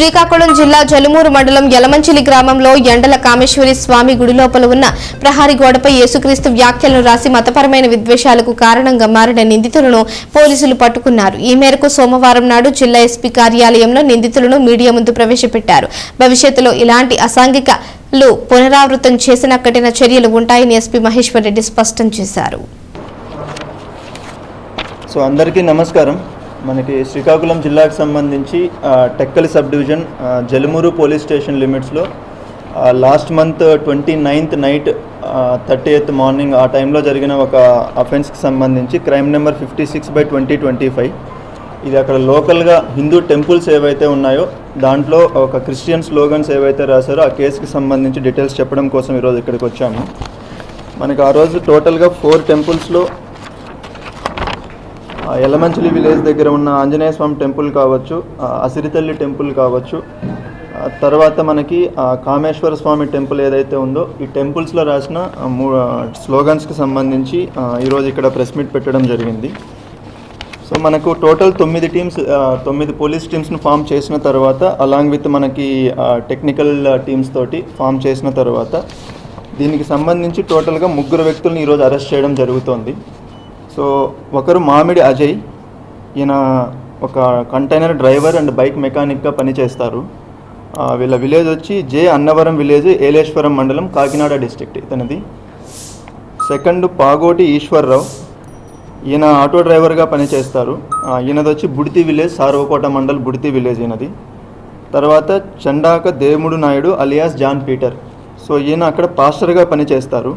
శ్రీకాకుళం జిల్లా జలుమూరు మండలం యలమంచిలి గ్రామంలో ఎండల కామేశ్వరి స్వామి గుడి లోపల ఉన్న ప్రహారీ గోడపై యేసుక్రీస్తు వ్యాఖ్యలను రాసి మతపరమైన విద్వేషాలకు కారణంగా మారిన నిందితులను పోలీసులు పట్టుకున్నారు. ఈ మేరకు సోమవారం నాడు జిల్లా ఎస్పీ కార్యాలయంలో నిందితులను మీడియా ముందు ప్రవేశపెట్టారు. భవిష్యత్తులో ఇలాంటి అసాంఘికలు పునరావృతం చేసిన కఠిన చర్యలు ఉంటాయని ఎస్పీ మహేశ్వర్ రెడ్డి స్పష్టం చేశారు. సో అందరికీ నమస్కారం. మనకి శ్రీకాకుళం జిల్లాకు సంబంధించి Tekkali sub division Jalumuru police station లిమిట్స్లో last month twenty ninth night thirty eighth morning ఆ టైంలో జరిగిన ఒక అఫెన్స్కి సంబంధించి crime number fifty six by twenty twenty five. ఇది అక్కడ లోకల్గా హిందూ టెంపుల్స్ ఏవైతే ఉన్నాయో దాంట్లో ఒక క్రిస్టియన్ స్లోగన్స్ ఏవైతే రాశారో ఆ కేసుకి సంబంధించి డీటెయిల్స్ చెప్పడం కోసం ఈరోజు ఇక్కడికి వచ్చాము. మనకి ఆ రోజు టోటల్గా ఫోర్ టెంపుల్స్లో ఎలమంచిలి విలేజ్ దగ్గర ఉన్న ఆంజనేయ స్వామి టెంపుల్ కావచ్చు అసిరితల్లి టెంపుల్ కావచ్చు. తర్వాత మనకి కామేశ్వర స్వామి టెంపుల్ ఏదైతే ఉందో ఈ టెంపుల్స్లో రాసిన మూ- స్లోగన్స్కి సంబంధించి ఈరోజు ఇక్కడ ప్రెస్ మీట్ పెట్టడం జరిగింది. సో మనకు టోటల్ తొమ్మిది టీమ్స్ తొమ్మిది పోలీస్ టీమ్స్ను ఫామ్ చేసిన తర్వాత అలాంగ్ విత్ మనకి టెక్నికల్ టీమ్స్ తోటి ఫామ్ చేసిన తర్వాత దీనికి సంబంధించి టోటల్గా ముగ్గురు వ్యక్తులను ఈరోజు అరెస్ట్ చేయడం జరుగుతోంది. సో ఒకరు మామిడి అజయ్ ఈయన ఒక కంటైనర్ డ్రైవర్ అండ్ బైక్ మెకానిక్గా పనిచేస్తారు. వీళ్ళ విలేజ్ వచ్చి జే అన్నవరం విలేజ్ ఏలేశ్వరం మండలం కాకినాడ డిస్ట్రిక్ట్ ఇతనిది. సెకండ్ పాగోటి ఈశ్వర్రావు ఈయన ఆటో డ్రైవర్గా పనిచేస్తారు. ఈయనది వచ్చి బుడితి విలేజ్ సార్వకోట మండల్ బుడితి విలేజ్ ఈయనది. తర్వాత Chandaka Demudu Naidu alias John Peter. So ఈయన అక్కడ పాస్టర్గా పనిచేస్తారు.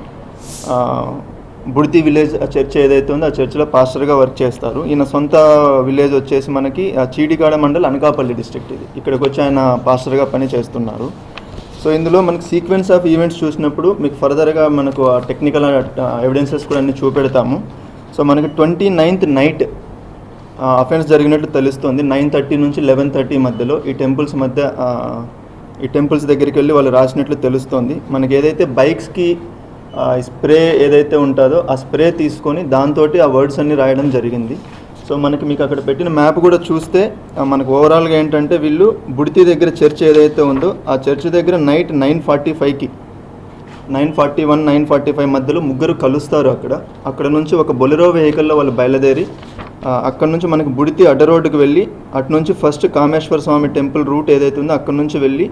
బుడితి విలేజ్ ఆ చర్చ్ ఏదైతే ఉందో ఆ చర్చ్లో పాస్టర్గా వర్క్ చేస్తారు. ఈయన సొంత విలేజ్ వచ్చేసి మనకి ఆ, చీడికాడ మండల్ అనకాపల్లి డిస్ట్రిక్ట్ ఇది. ఇక్కడికి వచ్చి ఆయన పాస్టర్గా పని చేస్తున్నారు. సో ఇందులో మనకి సీక్వెన్స్ ఆఫ్ ఈవెంట్స్ చూసినప్పుడు మీకు ఫర్దర్గా మనకు ఆ టెక్నికల్ ఎవిడెన్సెస్ కూడా అన్ని చూపెడతాము. సో మనకి ట్వంటీ నైన్త్ నైట్ అఫెన్స్ జరిగినట్లు తెలుస్తుంది. నైన్ థర్టీ నుంచి లెవెన్ థర్టీ మధ్యలో ఈ టెంపుల్స్ మధ్య ఈ టెంపుల్స్ దగ్గరికి వెళ్ళి వాళ్ళు రాసినట్లు తెలుస్తుంది. మనకి ఏదైతే బైక్స్కి స్ప్రే ఏదైతే ఉంటుందో ఆ స్ప్రే తీసుకొని దాంతో ఆ వర్డ్స్ అన్ని రాయడం జరిగింది. సో మనకి మీకు అక్కడ పెట్టిన మ్యాప్ కూడా చూస్తే మనకు ఓవరాల్గా ఏంటంటే వీళ్ళు బుడితి దగ్గర చర్చ్ ఏదైతే ఉందో ఆ చర్చ్ దగ్గర నైట్ నైన్ ఫార్టీ ఫైవ్కి nine forty one nine forty five మధ్యలో ముగ్గురు కలుస్తారు అక్కడ. అక్కడ నుంచి ఒక బొలెరో వెహికల్లో వాళ్ళు బయలుదేరి అక్కడ నుంచి మనకి బుడితి అడ్డ రోడ్డుకి వెళ్ళి అటు నుంచి first Kameswara Swamy temple route ఏదైతే ఉందో అక్కడ నుంచి వెళ్ళి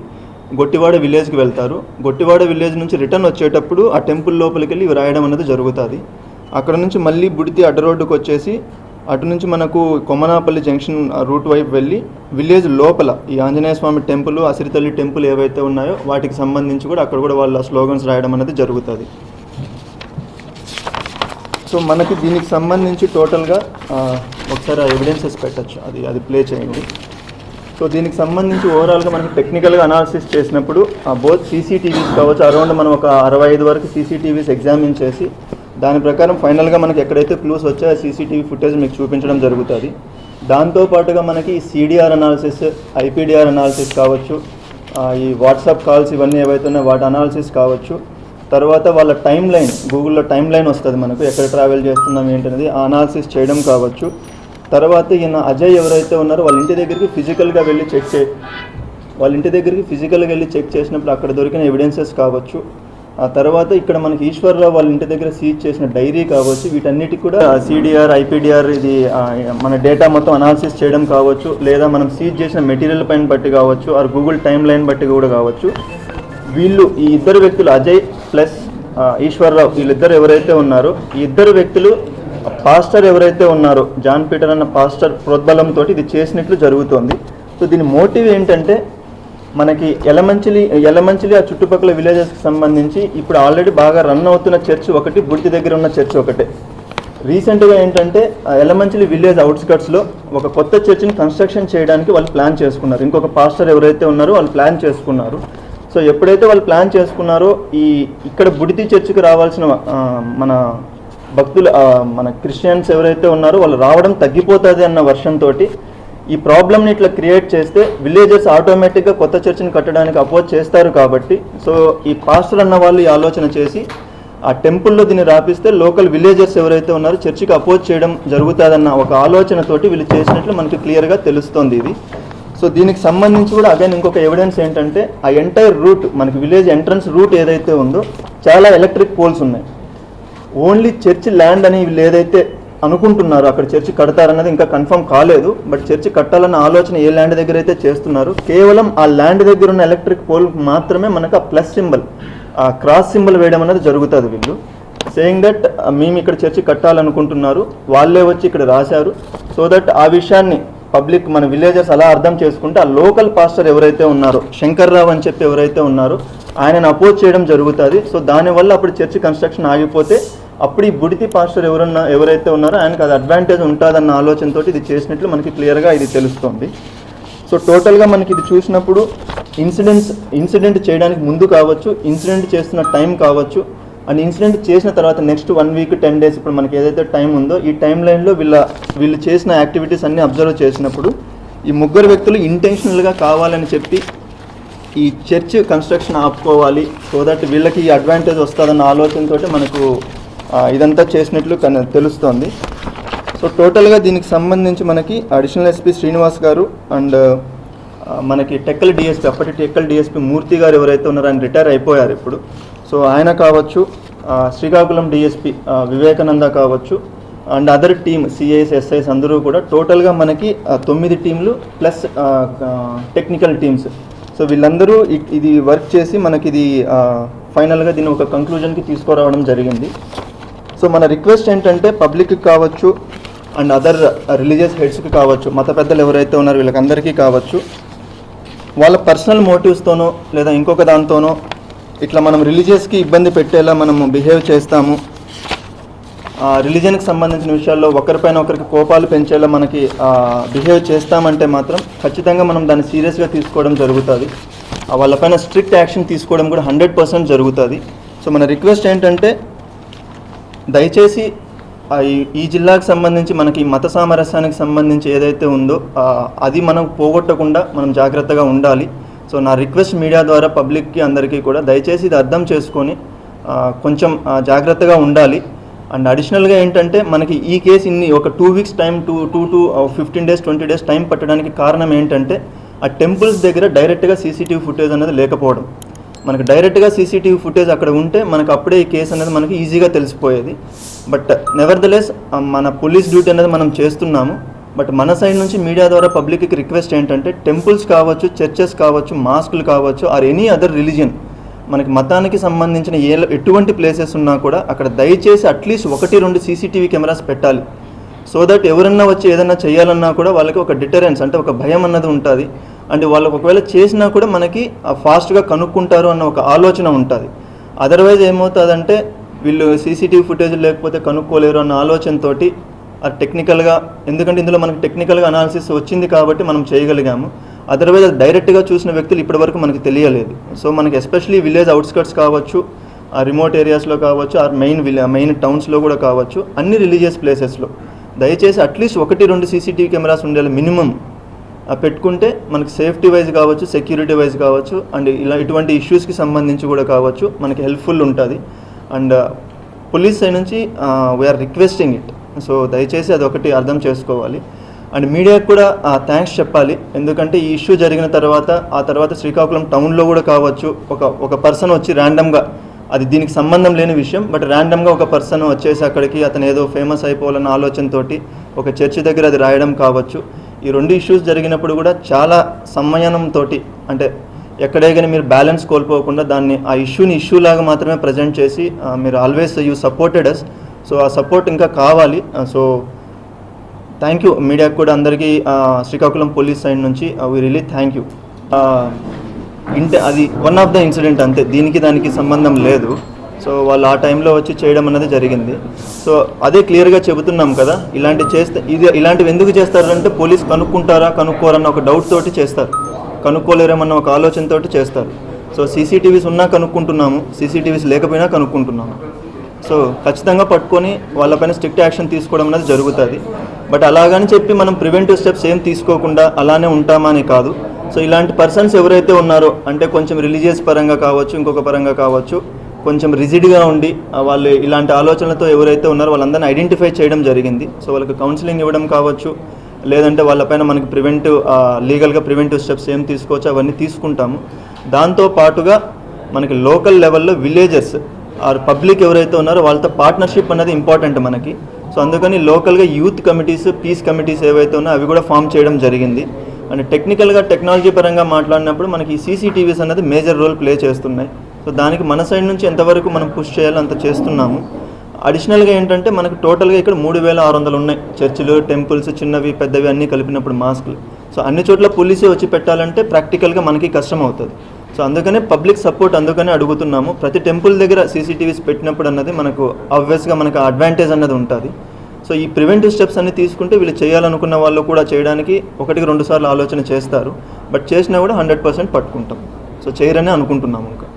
గొట్టివాడ విలేజ్కి వెళ్తారు. గొట్టివాడ విలేజ్ నుంచి రిటర్న్ వచ్చేటప్పుడు ఆ టెంపుల్ లోపలికి వెళ్ళి రాయడం అనేది జరుగుతుంది. అక్కడ నుంచి మళ్ళీ బుడితి అడ్డ రోడ్డుకు వచ్చేసి అటు నుంచి మనకు కొమ్మనాపల్లి జంక్షన్ రూట్ వైపు వెళ్ళి విలేజ్ లోపల ఈ ఆంజనేయ స్వామి టెంపుల్ అసిరితల్లి టెంపుల్ ఏవైతే ఉన్నాయో వాటికి సంబంధించి కూడా అక్కడ కూడా వాళ్ళ స్లోగన్స్ రాయడం అనేది జరుగుతుంది. సో మనకి దీనికి సంబంధించి టోటల్గా ఒకసారి ఎవిడెన్సెస్ పెట్టచ్చు. అది అది ప్లే చేయండి. సో దీనికి సంబంధించి ఓవరాల్గా మనకి టెక్నికల్గా అనాలిసిస్ చేసినప్పుడు బోత్ సీసీటీవీస్ కావచ్చు అరౌండ్ మనం ఒక అరవై ఐదు వరకు సీసీటీవీస్ ఎగ్జామిన్ చేసి దాని ప్రకారం ఫైనల్గా మనకి ఎక్కడైతే క్లూస్ వచ్చాయో ఆ సీసీటీవీ ఫుటేజ్ మీకు చూపించడం జరుగుతుంది. దాంతోపాటుగా మనకి సిడిఆర్ అనాలిసిస్ ఐపీడిఆర్ అనాలిసిస్ కావచ్చు ఈ వాట్సాప్ కాల్స్ ఇవన్నీ ఏవైతే ఉన్నాయో వాటి అనాలిసిస్ కావచ్చు. తర్వాత వాళ్ళ టైం లైన్ గూగుల్లో టైం లైన్ వస్తుంది మనకు ఎక్కడ ట్రావెల్ చేస్తున్నాం ఏంటనేది అనాలిసిస్ చేయడం కావచ్చు. తర్వాత ఈయన అజయ్ ఎవరైతే ఉన్నారో వాళ్ళ ఇంటి దగ్గరికి ఫిజికల్గా వెళ్ళి చెక్ చే వాళ్ళ ఇంటి దగ్గరికి ఫిజికల్గా వెళ్ళి చెక్ చేసినప్పుడు అక్కడ దొరికిన ఎవిడెన్సెస్ కావచ్చు. ఆ తర్వాత ఇక్కడ మనకి ఈశ్వర్రావు వాళ్ళ ఇంటి దగ్గర సీజ్ చేసిన డైరీ కావచ్చు. వీటన్నిటి కూడా సిడిఆర్ ఐపీడిఆర్ ఇది మన డేటా మొత్తం అనాలిసిస్ చేయడం కావచ్చు. లేదా మనం సీజ్ చేసిన మెటీరియల్ పైన బట్టి కావచ్చు. ఆర్ గూగుల్ టైం లైన్ బట్టి కూడా కావచ్చు. వీళ్ళు ఈ ఇద్దరు వ్యక్తులు అజయ్ ప్లస్ ఈశ్వర్రావు వీళ్ళిద్దరు ఎవరైతే ఉన్నారో ఈ ఇద్దరు వ్యక్తులు పాస్టర్ ఎవరైతే ఉన్నారో జాన్ పీటర్ అన్న పాస్టర్ ప్రోద్బలంతో ఇది చేసినట్లు జరుగుతోంది. సో దీని మోటివ్ ఏంటంటే మనకి ఎలమంచిలి ఎలమంచిలి ఆ చుట్టుపక్కల విలేజెస్కి సంబంధించి ఇప్పుడు ఆల్రెడీ బాగా రన్ అవుతున్న చర్చ్ ఒకటి బుడితి దగ్గర ఉన్న చర్చ్ ఒకటే. రీసెంట్గా ఏంటంటే ఆ ఎలమంచిలి విలేజ్ అవుట్స్కట్స్లో ఒక కొత్త చర్చిని కన్స్ట్రక్షన్ చేయడానికి వాళ్ళు ప్లాన్ చేసుకున్నారు. ఇంకొక పాస్టర్ ఎవరైతే ఉన్నారో వాళ్ళు ప్లాన్ చేసుకున్నారు. సో ఎప్పుడైతే వాళ్ళు ప్లాన్ చేసుకున్నారో ఈ ఇక్కడ బుడితి చర్చికి రావాల్సిన మన భక్తులు మన క్రిస్టియన్స్ ఎవరైతే ఉన్నారో వాళ్ళు రావడం తగ్గిపోతుంది అన్న వర్షంతో ఈ ప్రాబ్లమ్ని ఇట్లా క్రియేట్ చేస్తే విలేజెస్ ఆటోమేటిక్గా కొత్త చర్చిని కట్టడానికి అపోజ్ చేస్తారు కాబట్టి సో ఈ పాస్టర్ అన్న వాళ్ళు ఈ ఆలోచన చేసి ఆ టెంపుల్లో దీన్ని రాపిస్తే లోకల్ విలేజర్స్ ఎవరైతే ఉన్నారో చర్చికి అపోజ్ చేయడం జరుగుతుందన్న ఒక ఆలోచనతోటి వీళ్ళు చేసినట్లు మనకి క్లియర్గా తెలుస్తోంది ఇది. సో దీనికి సంబంధించి కూడా అగైన్ ఇంకొక ఎవిడెన్స్ ఏంటంటే ఆ ఎంటైర్ రూట్ మనకి విలేజ్ ఎంట్రన్స్ రూట్ ఏదైతే ఉందో చాలా ఎలక్ట్రిక్ పోల్స్ ఉన్నాయి. ఓన్లీ చర్చ్ ల్యాండ్ అని వీళ్ళు ఏదైతే అనుకుంటున్నారు అక్కడ చర్చి కడతారన్నది ఇంకా కన్ఫర్మ్ కాలేదు బట్ చర్చి కట్టాలన్న ఆలోచన ఏ ల్యాండ్ దగ్గర అయితే చేస్తున్నారు కేవలం ఆ ల్యాండ్ దగ్గర ఉన్న ఎలక్ట్రిక్ పోల్ మాత్రమే మనకు ఆ ప్లస్ సింబల్ ఆ క్రాస్ సింబల్ వేయడం అనేది జరుగుతుంది వీళ్ళు. సేయింగ్ దట్ మేము ఇక్కడ చర్చి కట్టాలనుకుంటున్నారు వాళ్ళే వచ్చి ఇక్కడ రాశారు సో దట్ ఆ విషయాన్ని పబ్లిక్ మన విలేజెస్ అలా అర్థం చేసుకుంటే ఆ లోకల్ పాస్టర్ ఎవరైతే ఉన్నారో శంకర్రావు అని చెప్పి ఎవరైతే ఉన్నారో ఆయనను అపోజ్ చేయడం జరుగుతుంది. సో దానివల్ల అప్పుడు చర్చి కన్స్ట్రక్షన్ ఆగిపోతే అప్పుడు ఈ బుడితి పాస్టర్ ఎవరన్నా ఎవరైతే ఉన్నారో ఆయనకు అది అడ్వాంటేజ్ ఉంటుందన్న ఆలోచనతో ఇది చేసినట్లు మనకి క్లియర్గా ఇది తెలుస్తుంది. సో టోటల్గా మనకి ఇది చూసినప్పుడు ఇన్సిడెంట్స్ ఇన్సిడెంట్ చేయడానికి ముందు కావచ్చు ఇన్సిడెంట్ చేస్తున్న టైం కావచ్చు అండ్ ఇన్సిడెంట్ చేసిన తర్వాత next one week ten days ఇప్పుడు మనకి ఏదైతే టైం ఉందో ఈ టైం లైన్లో వీళ్ళ వీళ్ళు చేసిన యాక్టివిటీస్ అన్ని అబ్జర్వ్ చేసినప్పుడు ఈ ముగ్గురు వ్యక్తులు ఇంటెన్షనల్గా కావాలని చెప్పి ఈ చర్చ్ కన్స్ట్రక్షన్ ఆపుకోవాలి సో దట్ వీళ్ళకి ఈ అడ్వాంటేజ్ వస్తుందన్న ఆలోచనతో మనకు ఇదంతా చేసినట్లు కన తెలుస్తోంది. సో టోటల్గా దీనికి సంబంధించి మనకి అడిషనల్ ఎస్పీ శ్రీనివాస్ గారు అండ్ మనకి టెక్కల్ డిఎస్పీ అప్పటి టెక్కల్ డిఎస్పీ మూర్తి గారు ఎవరైతే ఉన్నారో ఆయన రిటైర్ అయిపోయారు ఇప్పుడు. సో ఆయన కావచ్చు శ్రీకాకుళం డిఎస్పీ వివేకానంద కావచ్చు and other team CIs SIs అందరూ కూడా టోటల్గా మనకి తొమ్మిది టీంలు ప్లస్ టెక్నికల్ టీమ్స్. సో వీళ్ళందరూ ఇది వర్క్ చేసి మనకి ఇది ఫైనల్గా దీన్ని ఒక కంక్లూజన్కి తీసుకురావడం జరిగింది. సో మన రిక్వెస్ట్ ఏంటంటే పబ్లిక్కి కావచ్చు అండ్ అదర్ రిలీజియస్ హెడ్స్కి కావచ్చు మత పెద్దలు ఎవరైతే ఉన్నారో వీళ్ళకందరికీ కావచ్చు వాళ్ళ పర్సనల్ మోటివ్స్తోనో లేదా ఇంకొక దాంతోనో ఇట్లా మనం రిలీజియస్కి ఇబ్బంది పెట్టేలా మనం బిహేవ్ చేస్తాము. రిలీజన్కి సంబంధించిన విషయాల్లో ఒకరిపైన ఒకరికి కోపాలు పెంచేలా మనకి బిహేవ్ చేస్తామంటే మాత్రం ఖచ్చితంగా మనం దాన్ని సీరియస్గా తీసుకోవడం జరుగుతుంది. వాళ్ళపైన స్ట్రిక్ట్ యాక్షన్ తీసుకోవడం కూడా హండ్రెడ్ పర్సెంట్ జరుగుతుంది. సో మన రిక్వెస్ట్ ఏంటంటే దయచేసి ఈ- జిల్లాకు సంబంధించి మనకి మత సామరస్యానికి సంబంధించి ఏదైతే ఉందో అది మనం పోగొట్టకుండా మనం జాగ్రత్తగా ఉండాలి. సో నా రిక్వెస్ట్ మీడియా ద్వారా పబ్లిక్కి అందరికీ కూడా దయచేసి ఇది అర్థం చేసుకొని కొంచెం జాగ్రత్తగా ఉండాలి. అండ్ అడిషనల్గా ఏంటంటే మనకి ఈ కేసు ఇన్ని ఒక two weeks time two two to fifteen days twenty days time పట్టడానికి కారణం ఏంటంటే ఆ టెంపుల్స్ దగ్గర డైరెక్ట్గా సీసీటీవీ ఫుటేజ్ అనేది లేకపోవడం. మనకు డైరెక్ట్గా సీసీటీవీ ఫుటేజ్ అక్కడ ఉంటే మనకు అప్పుడే ఈ కేసు అనేది మనకి ఈజీగా తెలిసిపోయేది. బట్ నెవర్ ద లెస్ మన పోలీస్ డ్యూటీ అనేది మనం చేస్తున్నాము. బట్ మన సైడ్ నుంచి మీడియా ద్వారా పబ్లిక్కి రిక్వెస్ట్ ఏంటంటే టెంపుల్స్ కావచ్చు చర్చెస్ కావచ్చు మాస్కులు కావచ్చు ఆర్ ఎనీ అదర్ రిలీజియన్ మనకి మతానికి సంబంధించిన ఏ ఎటువంటి ప్లేసెస్ ఉన్నా కూడా అక్కడ దయచేసి అట్లీస్ట్ ఒకటి రెండు సీసీటీవీ కెమెరాస్ పెట్టాలి. సో దట్ ఎవరన్నా వచ్చి ఏదన్నా చేయాలన్నా కూడా వాళ్ళకి ఒక డిటరెన్స్ అంటే ఒక భయం అన్నది ఉంటుంది. అండ్ వాళ్ళు ఒకవేళ చేసినా కూడా మనకి ఫాస్ట్గా కనుక్కుంటారు అన్న ఒక ఆలోచన ఉంటుంది. అదర్వైజ్ ఏమవుతుందంటే వీళ్ళు సీసీటీవీ ఫుటేజ్ లేకపోతే కనుక్కోలేరు అన్న ఆలోచనతో ఆ టెక్నికల్గా ఎందుకంటే ఇందులో మనకి టెక్నికల్గా అనాలిసిస్ వచ్చింది కాబట్టి మనం చేయగలిగాము. అదర్వైజ్ అది డైరెక్ట్గా చూసిన వ్యక్తులు ఇప్పటివరకు మనకి తెలియలేదు. సో మనకి ఎస్పెషలీ విలేజ్ అవుట్స్కట్స్ కావచ్చు ఆ రిమోట్ ఏరియాస్లో కావచ్చు ఆ మెయిన్ విలే మెయిన్ టౌన్స్లో కూడా కావచ్చు అన్ని రిలీజియస్ ప్లేసెస్లో దయచేసి అట్లీస్ట్ ఒకటి రెండు సీసీటీవీ కెమెరాస్ ఉండేలా మినిమం పెట్టుకుంటే మనకి సేఫ్టీ వైజ్ కావచ్చు సెక్యూరిటీ వైజ్ కావచ్చు అండ్ ఇలా ఇటువంటి ఇష్యూస్కి సంబంధించి కూడా కావచ్చు మనకి హెల్ప్ఫుల్ ఉంటుంది. అండ్ uh, పోలీస్ సైడ్ నుంచి we are requesting it so దయచేసి అది ఒకటి అర్థం చేసుకోవాలి. అండ్ మీడియాకు కూడా uh, థ్యాంక్స్ చెప్పాలి. ఎందుకంటే ఈ ఇష్యూ జరిగిన తర్వాత ఆ తర్వాత శ్రీకాకుళం టౌన్లో కూడా కావచ్చు ఒక ఒక పర్సన్ వచ్చి ర్యాండమ్గా అది దీనికి సంబంధం లేని విషయం బట్ ర్యాండమ్గా ఒక పర్సన్ వచ్చేసి అక్కడికి అతను ఏదో ఫేమస్ అయిపోవాలన్న ఆలోచనతోటి ఒక చర్చి దగ్గర అది రాయడం కావచ్చు. ఈ రెండు ఇష్యూస్ జరిగినప్పుడు కూడా చాలా సంయమనంతో అంటే ఎక్కడే కానీ మీరు బ్యాలెన్స్ కోల్పోకుండా దాన్ని ఆ ఇష్యూని ఇష్యూ లాగా మాత్రమే ప్రజెంట్ చేసి మీరు always you supported us so ఆ సపోర్ట్ ఇంకా కావాలి. సో థ్యాంక్ యూ మీడియాకు కూడా అందరికీ శ్రీకాకుళం పోలీస్ సైడ్ నుంచి వి రిలీ థ్యాంక్ యూ ఇంటే అది వన్ ఆఫ్ ద ఇన్సిడెంట్ అంతే. దీనికి దానికి సంబంధం లేదు. సో వాళ్ళు ఆ టైంలో వచ్చి చేయడం అన్నది జరిగింది. సో అదే క్లియర్గా చెబుతున్నాం కదా ఇలాంటి చేస్తే ఇది ఇలాంటివి ఎందుకు చేస్తారంటే పోలీస్ కనుక్కుంటారా కనుక్కోరన్న ఒక డౌట్ తోటి చేస్తారు. కనుక్కోలేరేమన్న ఒక ఆలోచనతో చేస్తారు. సో సీసీటీవీస్ ఉన్నా కనుక్కుంటున్నాము సీసీటీవీస్ లేకపోయినా కనుక్కుంటున్నాము. సో ఖచ్చితంగా పట్టుకొని వాళ్ళపైన స్ట్రిక్ట్ యాక్షన్ తీసుకోవడం అనేది జరుగుతుంది. బట్ అలాగని చెప్పి మనం ప్రివెంటివ్ స్టెప్స్ ఏం తీసుకోకుండా అలానే ఉంటామని కాదు. సో ఇలాంటి పర్సన్స్ ఎవరైతే ఉన్నారో అంటే కొంచెం రిలీజియస్ పరంగా కావచ్చు ఇంకొక పరంగా కావచ్చు కొంచెం రిజిడ్గా ఉండి వాళ్ళు ఇలాంటి ఆలోచనలతో ఎవరైతే ఉన్నారో వాళ్ళందరినీ ఐడెంటిఫై చేయడం జరిగింది. సో వాళ్ళకి కౌన్సిలింగ్ ఇవ్వడం కావచ్చు లేదంటే వాళ్ళపైన మనకి ప్రివెంటివ్ లీగల్గా ప్రివెంటివ్ స్టెప్స్ ఏం తీసుకోవచ్చు అవన్నీ తీసుకుంటాము. దాంతో పాటుగా మనకి లోకల్ లెవెల్లో విలేజెస్ ఆర్ పబ్లిక్ ఎవరైతే ఉన్నారో వాళ్ళతో పార్ట్నర్షిప్ అనేది ఇంపార్టెంట్ మనకి. సో అందుకని లోకల్గా యూత్ కమిటీస్ పీస్ కమిటీస్ ఏవైతే ఉన్నాయో అవి కూడా ఫామ్ చేయడం జరిగింది. అండ్ టెక్నికల్గా టెక్నాలజీ పరంగా మాట్లాడినప్పుడు మనకి సీసీటీవీస్ అనేది మేజర్ రోల్ ప్లే చేస్తున్నాయి. సో దానికి మన సైడ్ నుంచి ఎంతవరకు మనం పుష్ చేయాలో అంత చేస్తున్నాము. అడిషనల్గా ఏంటంటే మనకు టోటల్గా ఇక్కడ మూడు వేల ఆరు వందలు ఉన్నాయి. చర్చిలు టెంపుల్స్ చిన్నవి పెద్దవి అన్నీ కలిపినప్పుడు మాస్క్లు సో అన్ని చోట్ల పోలీసే వచ్చి పెట్టాలంటే ప్రాక్టికల్గా మనకి కష్టం అవుతుంది. సో అందుకనే పబ్లిక్ సపోర్ట్ అందుకనే అడుగుతున్నాము. ప్రతి టెంపుల్ దగ్గర సీసీటీవీస్ పెట్టినప్పుడు అన్నది మనకు ఆబ్వియస్గా మనకు అడ్వాంటేజ్ అన్నది ఉంటుంది. సో ఈ ప్రివెంటివ్ స్టెప్స్ అన్ని తీసుకుంటే వీళ్ళు చేయాలనుకున్న వాళ్ళు కూడా చేయడానికి ఒకటికి రెండు సార్లు ఆలోచన చేస్తారు. బట్ చేసినా కూడా హండ్రెడ్ పర్సెంట్ పట్టుకుంటాం. సో చేయరని అనుకుంటున్నాము ఇంకా.